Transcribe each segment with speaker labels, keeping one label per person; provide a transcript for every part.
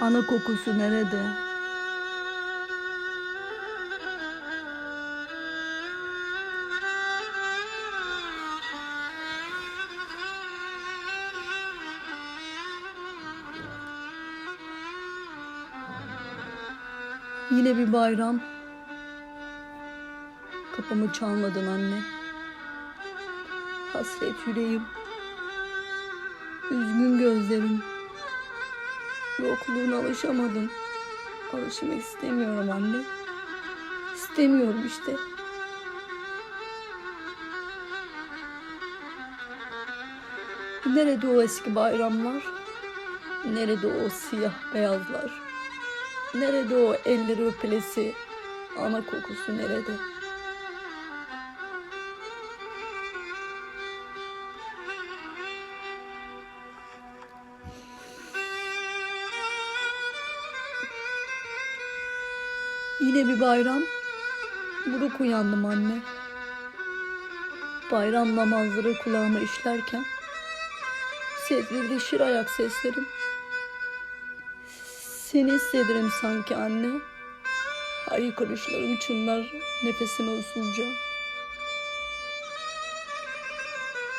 Speaker 1: Ana kokusu nerede? Yine bir bayram. Kapımı çalmadın anne. Hasret yüreğim. Üzgün gözlerim. Yokluğuna alışamadım. Alışmak istemiyorum anne. İstemiyorum işte. Nerede o eski bayramlar? Nerede o siyah beyazlar? Nerede o elleri öpülesi? Ana kokusu nerede? Yine bir bayram. Buruk uyandım anne. Bayram namazları kulağıma işlerken seslileşir ayak seslerim. Seni hissederim sanki anne. Haykırışlarım çınlar nefesime usulca.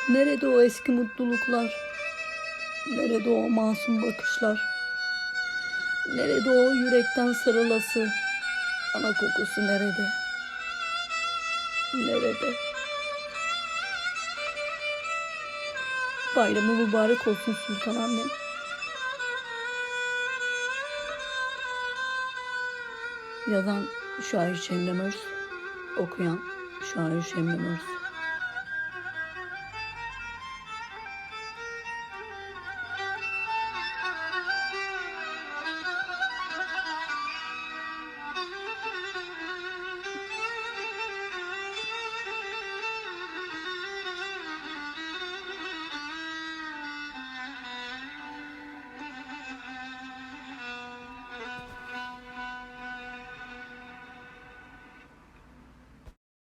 Speaker 1: Nerede o eski mutluluklar? Nerede o masum bakışlar? Nerede o yürekten sarılası? Ana kokusu nerede? Nerede? Bayramı mübarek olsun Sultan annem. Yazan Şair Şemre Mörs, okuyan Şair Şemre Mörs.